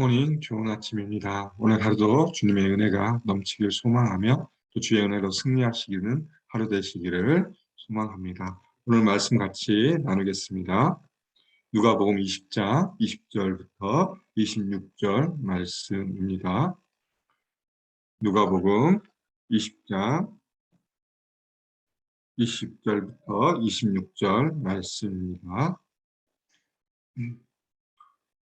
모닝 좋은 아침입니다. 오늘 하루도 주님의 은혜가 넘치길 소망하며 또 주의 은혜로 승리하시기는 하루 되시기를 소망합니다. 오늘 말씀 같이 나누겠습니다. 누가복음 20장 20절부터 26절 말씀입니다. 누가복음 20장 20절부터 26절 말씀입니다.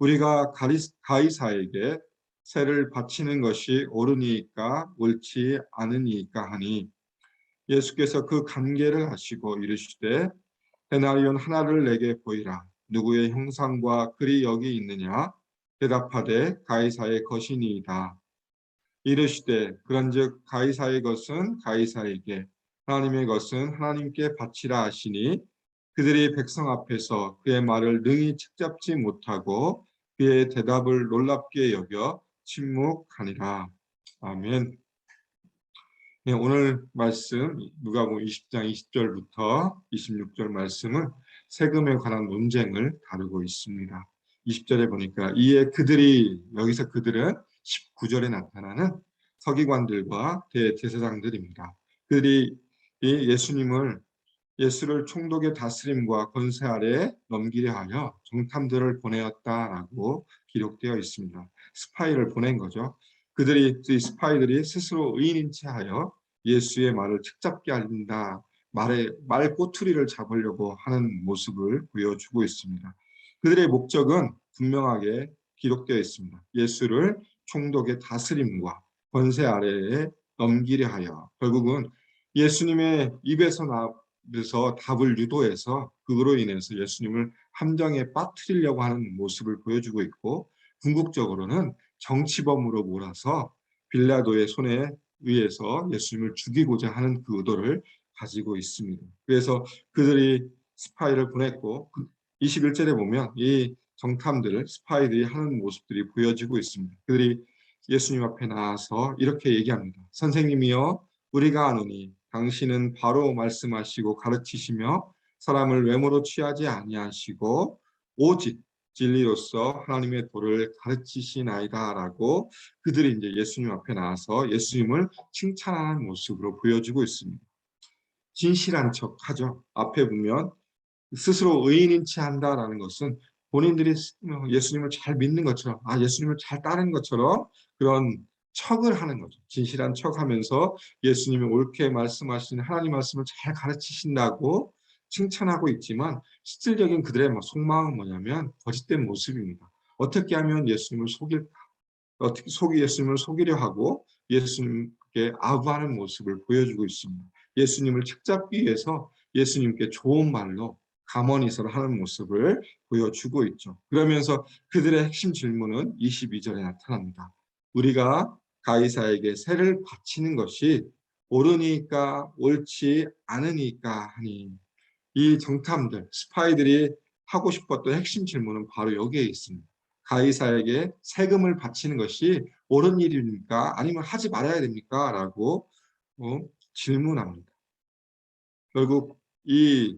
우리가 가이사에게 세를 바치는 것이 옳으니까 옳지 않으니까 하니 예수께서 그 관계를 하시고 이르시되 데나리온 하나를 내게 보이라. 누구의 형상과 글이 여기 있느냐? 대답하되 가이사의 것이니이다. 이르시되 그런즉 가이사의 것은 가이사에게 하나님의 것은 하나님께 바치라 하시니 그들이 백성 앞에서 그의 말을 능히 책잡지 못하고 그의 대답을 놀랍게 여겨 침묵하니라. 아멘. 네, 오늘 말씀 누가복음 20장 20절부터 26절 말씀은 세금에 관한 논쟁을 다루고 있습니다. 20절에 보니까 이에 그들이 여기서 그들은 19절에 나타나는 서기관들과 대제사장들입니다. 그들이 예수님을 예수를 총독의 다스림과 권세 아래 넘기려 하여 정탐들을 보내었다라고 기록되어 있습니다. 스파이를 보낸 거죠. 그들이 이 스파이들이 스스로 의인인 채하여 예수의 말을 책잡게 한다. 말의 말 꼬투리를 잡으려고 하는 모습을 보여주고 있습니다. 그들의 목적은 분명하게 기록되어 있습니다. 예수를 총독의 다스림과 권세 아래에 넘기려 하여 결국은 예수님의 입에서 나, 그래서 답을 유도해서 그거로 인해서 예수님을 함정에 빠뜨리려고 하는 모습을 보여주고 있고 궁극적으로는 정치범으로 몰아서 빌라도의 손에 의해서 예수님을 죽이고자 하는 그 의도를 가지고 있습니다. 그래서 그들이 스파이를 보냈고 21절에 보면 이 정탐들을 스파이들이 하는 모습들이 보여지고 있습니다. 그들이 예수님 앞에 나와서 이렇게 얘기합니다. 선생님이여 우리가 아노니 당신은 바로 말씀하시고 가르치시며 사람을 외모로 취하지 아니하시고 오직 진리로서 하나님의 도를 가르치시나이다라고 그들이 이제 예수님 앞에 나와서 예수님을 칭찬하는 모습으로 보여주고 있습니다. 진실한 척하죠. 앞에 보면 스스로 의인인 채 한다라는 것은 본인들이 예수님을 잘 믿는 것처럼 아 예수님을 잘 따르는 것처럼 그런 척을 하는 거죠. 진실한 척하면서 예수님이 옳게 말씀하시는 하나님 말씀을 잘 가르치신다고 칭찬하고 있지만 실질적인 그들의 뭐 속마음은 뭐냐면 거짓된 모습입니다. 어떻게 하면 예수님을 속일까? 어떻게 속이 예수님을 속이려 하고 예수님께 아부하는 모습을 보여주고 있습니다. 예수님을 책잡기 위해서 예수님께 좋은 말로 가머니서를 하는 모습을 보여주고 있죠. 그러면서 그들의 핵심 질문은 22절에 나타납니다. 우리가 가이사에게 세를 바치는 것이 옳으니까 옳지 않으니까 하니 이 정탐들 스파이들이 하고 싶었던 핵심 질문은 바로 여기에 있습니다. 가이사에게 세금을 바치는 것이 옳은 일입니까? 아니면 하지 말아야 됩니까? 라고 어, 질문합니다. 결국 이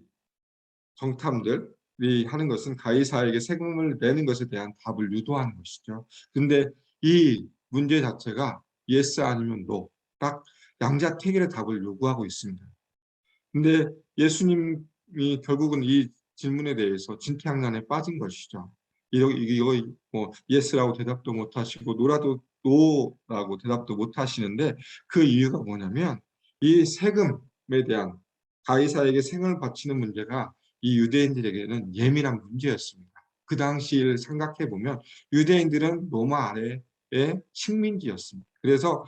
정탐들이 하는 것은 가이사에게 세금을 내는 것에 대한 답을 유도하는 것이죠. 근데 이 문제 자체가 yes 아니면 no 딱 양자택일의 답을 요구하고 있습니다. 근데 예수님이 결국은 이 질문에 대해서 진퇴양난에 빠진 것이죠. 이거 이거 뭐 yes라고 대답도 못 하시고 노라도 no라고 대답도 못 하시는데 그 이유가 뭐냐면 이 세금에 대한 가이사에게 생을 바치는 문제가 이 유대인들에게는 예민한 문제였습니다. 그 당시를 생각해 보면 유대인들은 로마 아래 식민지였습니다. 그래서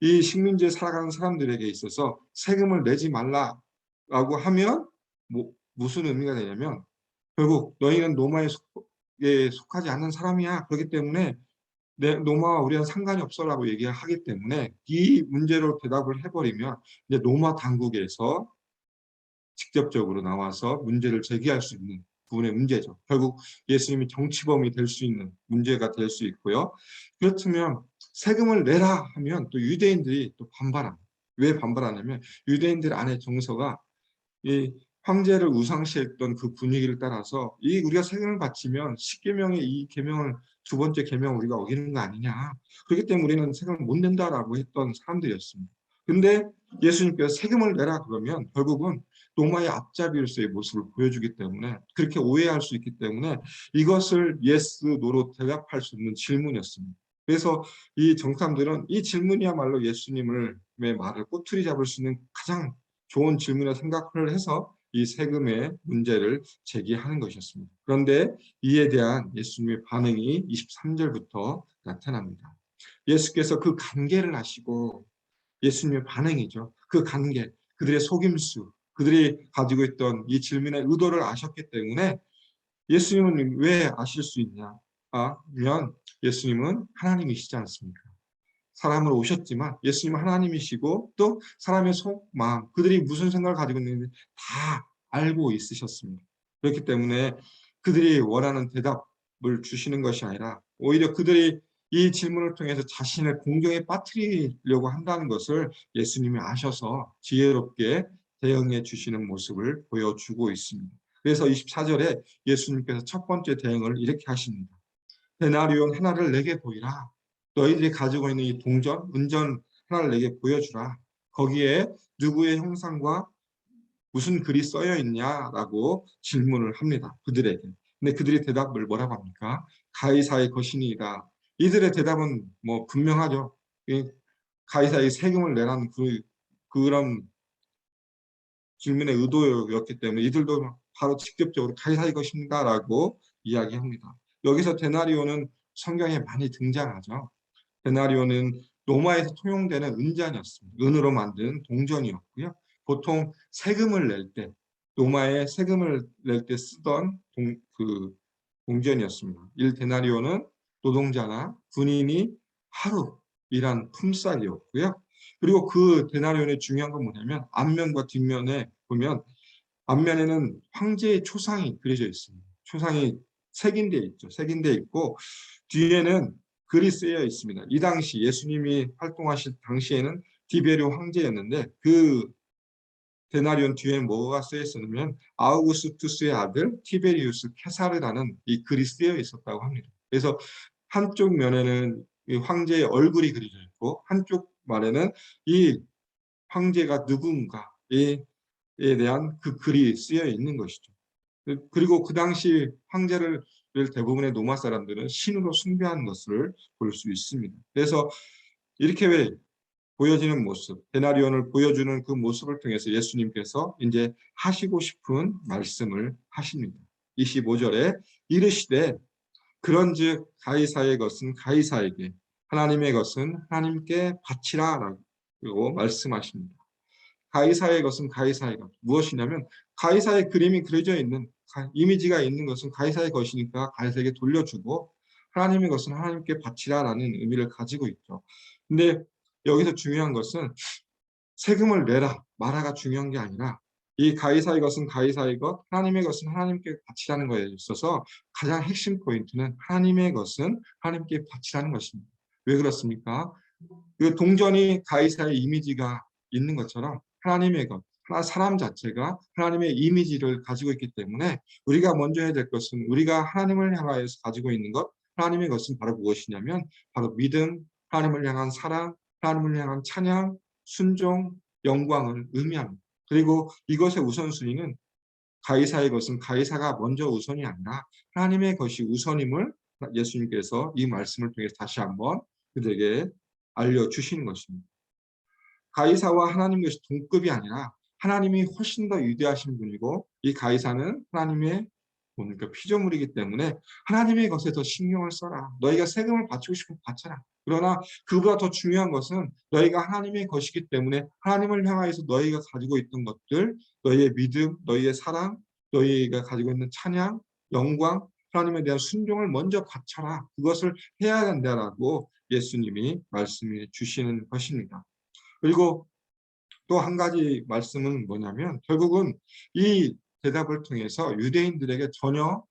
이 식민지에 살아가는 사람들에게 있어서 세금을 내지 말라라고 하면 뭐 무슨 의미가 되냐면 결국 너희는 로마에 속하지 않는 사람이야. 그렇기 때문에 내 노마와 우리는 상관이 없어라고 얘기하기 때문에 이 문제로 대답을 해버리면 이제 노마 당국에서 직접적으로 나와서 문제를 제기할 수 있는 부분의 문제죠. 결국 예수님이 정치범이 될 수 있는 문제가 될 수 있고요. 그렇다면 세금을 내라 하면 또 유대인들이 또 반발합니다. 왜 반발하냐면 유대인들 안에 정서가 이 황제를 우상시했던 그 분위기를 따라서 이 우리가 세금을 바치면 십계명의 이 계명을 두 번째 계명 우리가 어기는 거 아니냐. 그렇기 때문에 우리는 세금을 못 낸다라고 했던 사람들이었습니다. 근데 예수님께서 세금을 내라 그러면 결국은 로마의 앞잡이로서의 모습을 보여주기 때문에 그렇게 오해할 수 있기 때문에 이것을 예스 노로 대답할 수 있는 질문이었습니다. 그래서 이 정탐들은 이 질문이야말로 예수님을 말을 꼬투리 잡을 수 있는 가장 좋은 질문을 생각을 해서 이 세금의 문제를 제기하는 것이었습니다. 그런데 이에 대한 예수님의 반응이 23절부터 나타납니다. 예수께서 그 관계를 아시고 예수님의 반응이죠. 그 관계, 그들의 속임수, 그들이 가지고 있던 이 질문의 의도를 아셨기 때문에 예수님은 왜 아실 수 있냐? 하면 예수님은 하나님이시지 않습니까? 사람으로 오셨지만 예수님은 하나님이시고 또 사람의 속, 마음, 그들이 무슨 생각을 가지고 있는지 다 알고 있으셨습니다. 그렇기 때문에 그들이 원하는 대답을 주시는 것이 아니라 오히려 그들이 이 질문을 통해서 자신을 공경에 빠뜨리려고 한다는 것을 예수님이 아셔서 지혜롭게 대응해 주시는 모습을 보여주고 있습니다. 그래서 24절에 예수님께서 첫 번째 대응을 이렇게 하십니다. 데나리온 하나를 내게 보이라. 너희들이 가지고 있는 이 동전, 은전 하나를 내게 보여주라. 거기에 누구의 형상과 무슨 글이 써여 있냐라고 질문을 합니다. 그들에게. 근데 그들이 대답을 뭐라고 합니까? 가이사의 것이니이다. 이들의 대답은 뭐 분명하죠. 가이사의 세금을 내라는 그, 그런 질문의 의도였기 때문에 이들도 바로 직접적으로 가이사의 것입니다라고 이야기합니다. 여기서 데나리오는 성경에 많이 등장하죠. 데나리오는 로마에서 통용되는 은잔이었습니다. 은으로 만든 동전이었고요. 보통 세금을 낼 때, 로마에 세금을 낼 때 쓰던 동, 그 동전이었습니다. 1데나리오는 노동자나 군인이 하루 일한 품삯이었고요. 그리고 그 데나리온의 중요한 건 뭐냐면 앞면과 뒷면에 보면 앞면에는 황제의 초상이 그려져 있습니다. 초상이 색인돼 있죠. 색인돼 있고 뒤에는 글이 쓰여 있습니다. 이 당시 예수님이 활동하실 당시에는 디베리오 황제였는데 그 데나리온 뒤에 뭐가 쓰여 있었냐면 아우구스투스의 아들 티베리우스 케사르라는 이 글이 쓰여 있었다고 합니다. 그래서 한쪽 면에는 황제의 얼굴이 그려져 있고 한쪽 말에는 이 황제가 누군가에 대한 그 글이 쓰여 있는 것이죠. 그리고 그 당시 황제를 대부분의 노마 사람들은 신으로 숭배하는 것을 볼 수 있습니다. 그래서 이렇게 왜 보여지는 모습, 데나리온을 보여주는 그 모습을 통해서 예수님께서 이제 하시고 싶은 말씀을 하십니다. 25절에 이르시되 그런즉 가이사의 것은 가이사에게 하나님의 것은 하나님께 바치라라고 말씀하십니다. 가이사의 것은 가이사의 것 무엇이냐면 가이사의 그림이 그려져 있는 이미지가 있는 것은 가이사의 것이니까 가이사에게 돌려주고 하나님의 것은 하나님께 바치라라는 의미를 가지고 있죠. 근데 여기서 중요한 것은 세금을 내라 마라가 중요한 게 아니라 이 가이사의 것은 가이사의 것, 하나님의 것은 하나님께 바치라는 것에 있어서 가장 핵심 포인트는 하나님의 것은 하나님께 바치라는 것입니다. 왜 그렇습니까? 그 동전이 가이사의 이미지가 있는 것처럼 하나님의 것, 사람 자체가 하나님의 이미지를 가지고 있기 때문에 우리가 먼저 해야 될 것은 우리가 하나님을 향하여서 가지고 있는 것, 하나님의 것은 바로 무엇이냐면 바로 믿음, 하나님을 향한 사랑, 하나님을 향한 찬양, 순종, 영광을 의미합니다. 그리고 이것의 우선순위는 가이사의 것은 가이사가 먼저 우선이 아니라 하나님의 것이 우선임을 예수님께서 이 말씀을 통해서 다시 한번 그들에게 알려주시는 것입니다. 가이사와 하나님 것이 동급이 아니라 하나님이 훨씬 더 위대하신 분이고 이 가이사는 하나님의 보니까 피조물이기 때문에 하나님의 것에 더 신경을 써라. 너희가 세금을 바치고 싶으면 바쳐라. 그러나 그보다 더 중요한 것은 너희가 하나님의 것이기 때문에 하나님을 향하여서 너희가 가지고 있던 것들, 너희의 믿음, 너희의 사랑, 너희가 가지고 있는 찬양, 영광, 하나님에 대한 순종을 먼저 바쳐라. 그것을 해야 된다라고 예수님이 말씀해 주시는 것입니다. 그리고 또 한 가지 말씀은 뭐냐면 결국은 이 대답을 통해서 유대인들에게 전혀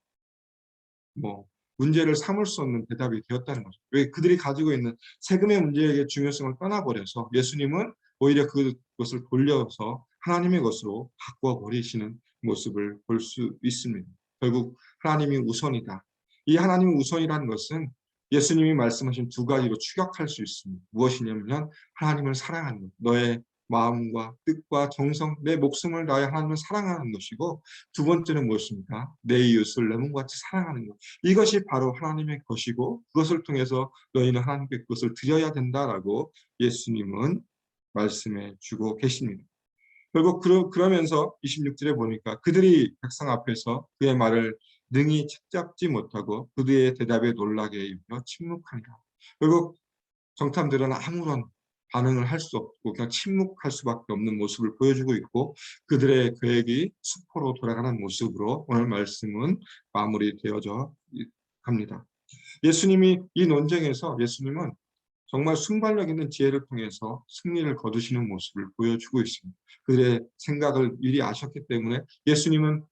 뭐 문제를 삼을 수 없는 대답이 되었다는 거죠. 왜 그들이 가지고 있는 세금의 문제의 중요성을 떠나버려서 예수님은 오히려 그것을 돌려서 하나님의 것으로 바꿔 버리시는 모습을 볼 수 있습니다. 결국 하나님이 우선이다. 이 하나님이 우선이라는 것은 예수님이 말씀하신 두 가지로 추격할 수 있습니다. 무엇이냐면 하나님을 사랑하는 것, 너의 마음과 뜻과 정성, 내 목숨을 다해 하나님을 사랑하는 것이고 두 번째는 무엇입니까? 내 이웃을 내 몸과 같이 사랑하는 것. 이것이 바로 하나님의 것이고 그것을 통해서 너희는 하나님께 그것을 드려야 된다라고 예수님은 말씀해 주고 계십니다. 결국 그러, 그러면서 26절에 보니까 그들이 백성 앞에서 그의 말을 능히 책잡지 못하고 그들의 대답에 놀라게 입혀 침묵하니라. 결국 정탐들은 아무런 반응을 할 수 없고 그냥 침묵할 수밖에 없는 모습을 보여주고 있고 그들의 계획이 수포로 돌아가는 모습으로 오늘 말씀은 마무리되어져 갑니다. 예수님이 이 논쟁에서 예수님은 정말 순발력 있는 지혜를 통해서 승리를 거두시는 모습을 보여주고 있습니다. 그들의 생각을 미리 아셨기 때문에 예수님은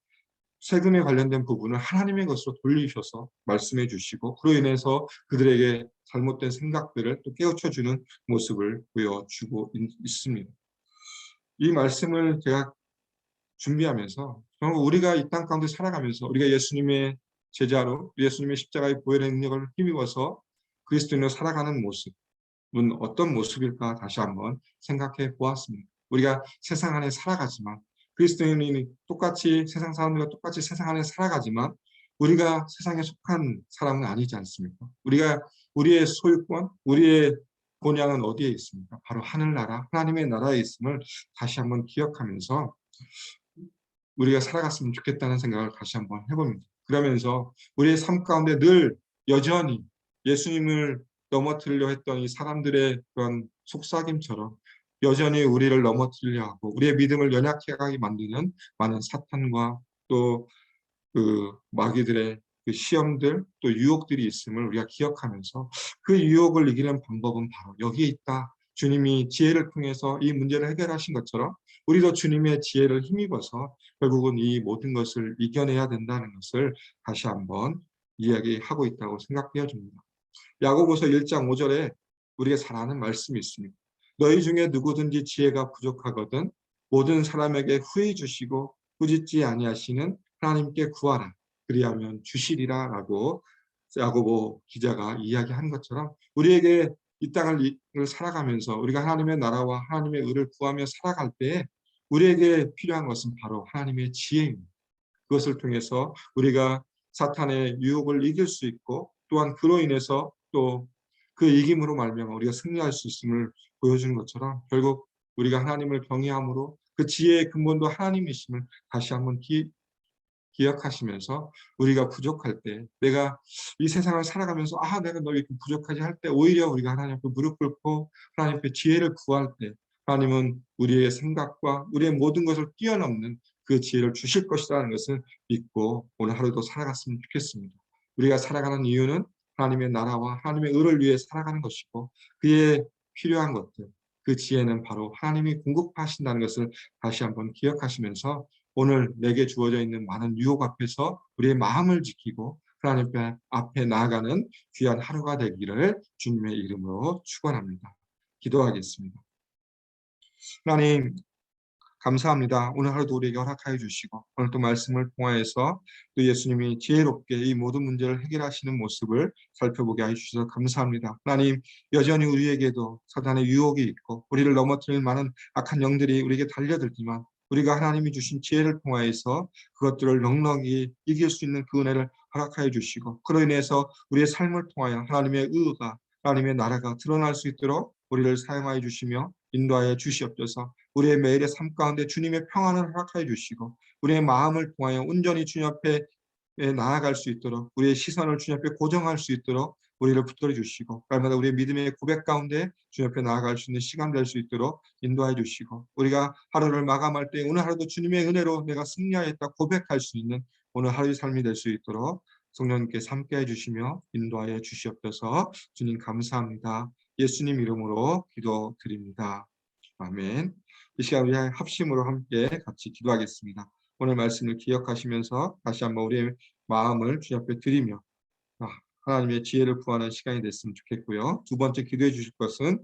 세금에 관련된 부분을 하나님의 것으로 돌리셔서 말씀해 주시고 그로 인해서 그들에게 잘못된 생각들을 또 깨우쳐 주는 모습을 보여주고 있습니다. 이 말씀을 제가 준비하면서 정말 우리가 이 땅 가운데 살아가면서 우리가 예수님의 제자로 예수님의 십자가의 보혈의 능력을 힘입어서 그리스도인으로 살아가는 모습은 어떤 모습일까 다시 한번 생각해 보았습니다. 우리가 세상 안에 살아가지만 그리스도인이 똑같이 세상 사람들과 똑같이 세상 안에 살아가지만 우리가 세상에 속한 사람은 아니지 않습니까? 우리가 우리의 소유권, 우리의 본향은 어디에 있습니까? 바로 하늘나라, 하나님의 나라에 있음을 다시 한번 기억하면서 우리가 살아갔으면 좋겠다는 생각을 다시 한번 해봅니다. 그러면서 우리의 삶 가운데 늘 여전히 예수님을 넘어뜨리려 했던 이 사람들의 그런 속삭임처럼 여전히 우리를 넘어뜨리려 하고 우리의 믿음을 연약해 가게 만드는 많은 사탄과 또 그 마귀들의 그 시험들 또 유혹들이 있음을 우리가 기억하면서 그 유혹을 이기는 방법은 바로 여기에 있다. 주님이 지혜를 통해서 이 문제를 해결하신 것처럼 우리도 주님의 지혜를 힘입어서 결국은 이 모든 것을 이겨내야 된다는 것을 다시 한번 이야기하고 있다고 생각되어 줍니다. 야고보서 1장 5절에 우리가 잘 아는 말씀이 있습니다. 너희 중에 누구든지 지혜가 부족하거든 모든 사람에게 후히 주시고 꾸짖지 아니하시는 하나님께 구하라 그리하면 주시리라 라고 야고보 기자가 이야기한 것처럼 우리에게 이 땅을 살아가면서 우리가 하나님의 나라와 하나님의 의를 구하며 살아갈 때에 우리에게 필요한 것은 바로 하나님의 지혜입니다. 그것을 통해서 우리가 사탄의 유혹을 이길 수 있고 또한 그로 인해서 또 그 이김으로 말미암아 우리가 승리할 수 있음을 보여주는 것처럼 결국 우리가 하나님을 경외함으로 그 지혜의 근본도 하나님이심을 다시 한번 기, 기억하시면서 우리가 부족할 때 내가 이 세상을 살아가면서 아 내가 너 이렇게 부족하지 할 때 오히려 우리가 하나님 앞에 무릎 꿇고 하나님 앞에 지혜를 구할 때 하나님은 우리의 생각과 우리의 모든 것을 뛰어넘는 그 지혜를 주실 것이라는 것을 믿고 오늘 하루도 살아갔으면 좋겠습니다. 우리가 살아가는 이유는 하나님의 나라와 하나님의 의를 위해 살아가는 것이고 그의 필요한 것들 그 지혜는 바로 하나님이 공급하신다는 것을 다시 한번 기억하시면서 오늘 내게 주어져 있는 많은 유혹 앞에서 우리의 마음을 지키고 하나님 앞에 나아가는 귀한 하루가 되기를 주님의 이름으로 축원합니다. 기도하겠습니다. 하나님 감사합니다. 오늘 하루도 우리에게 허락하여 주시고 오늘 또 말씀을 통하여서 또 예수님이 지혜롭게 이 모든 문제를 해결하시는 모습을 살펴보게 해 주셔서 감사합니다. 하나님 여전히 우리에게도 사단의 유혹이 있고 우리를 넘어뜨릴 많은 악한 영들이 우리에게 달려들지만 우리가 하나님이 주신 지혜를 통하여서 그것들을 넉넉히 이길 수 있는 그 은혜를 허락하여 주시고 그로 인해서 우리의 삶을 통하여 하나님의 의가 하나님의 나라가 드러날 수 있도록 우리를 사용하여 주시며 인도하여 주시옵소서. 우리의 매일의 삶 가운데 주님의 평안을 허락하여 주시고 우리의 마음을 통하여 온전히 주님 앞에 나아갈 수 있도록 우리의 시선을 주님 앞에 고정할 수 있도록 우리를 붙들어 주시고 날마다 우리의 믿음의 고백 가운데 주님 앞에 나아갈 수 있는 시간 될 수 있도록 인도해 주시고 우리가 하루를 마감할 때 오늘 하루도 주님의 은혜로 내가 승리하였다 고백할 수 있는 오늘 하루의 삶이 될 수 있도록 성령님께서 함께 해주시며 인도하여 주시옵소서 주님 감사합니다. 예수님 이름으로 기도드립니다. 아멘. 이 시간 우리 합심으로 함께 같이 기도하겠습니다. 오늘 말씀을 기억하시면서 다시 한번 우리의 마음을 주 앞에 드리며 아, 하나님의 지혜를 구하는 시간이 됐으면 좋겠고요. 두 번째 기도해 주실 것은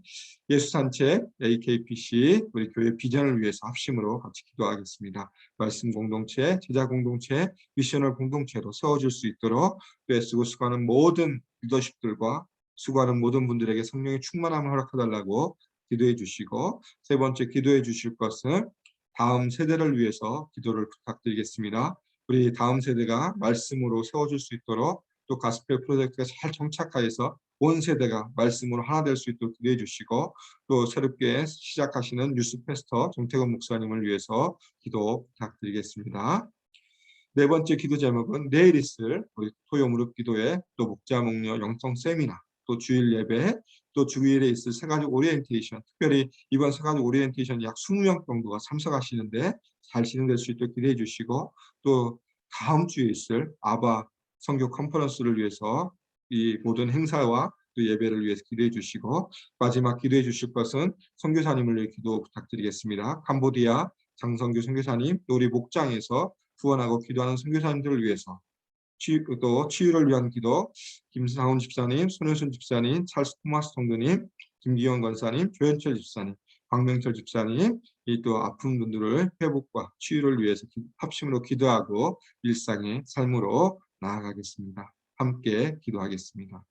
예수 산책 AKPC 우리 교회 비전을 위해서 합심으로 같이 기도하겠습니다. 말씀 공동체, 제자 공동체, 미션을 공동체로 세워질 수 있도록 또 애쓰고 수고하는 모든 리더십들과 수고하는 모든 분들에게 성령의 충만함을 허락해달라고 기도해 주시고 세 번째 기도해 주실 것은 다음 세대를 위해서 기도를 부탁드리겠습니다. 우리 다음 세대가 말씀으로 세워질 수 있도록 또 가스펠 프로젝트가 잘 정착하여서 온 세대가 말씀으로 하나 될 수 있도록 기도해 주시고 또 새롭게 시작하시는 뉴스 패스터 정태근 목사님을 위해서 기도 부탁드리겠습니다. 네 번째 기도 제목은 내일 있을 우리 토요 무릎 기도회 또 목자 목녀 영성 세미나 또 주일 예배 또 주일에 있을 세가족 오리엔테이션 특별히 이번 세가족 오리엔테이션 약 20명 정도가 참석하시는데 잘 진행될 수 있도록 기대해 주시고 또 다음 주에 있을 아바 성교 컨퍼런스를 위해서 이 모든 행사와 또 예배를 위해서 기도해 주시고 마지막 기도해 주실 것은 선교사님을 위해 기도 부탁드리겠습니다. 캄보디아 장성규 선교사님 또 우리 목장에서 후원하고 기도하는 선교사님들을 위해서 치유, 또 치유를 위한 기도 김상훈 집사님, 손효순 집사님, 찰스 토마스 통도님, 김기영 권사님, 조현철 집사님, 박명철 집사님 이 또 아픈 분들을 회복과 치유를 위해서 기- 합심으로 기도하고 일상의 삶으로 나아가겠습니다. 함께 기도하겠습니다.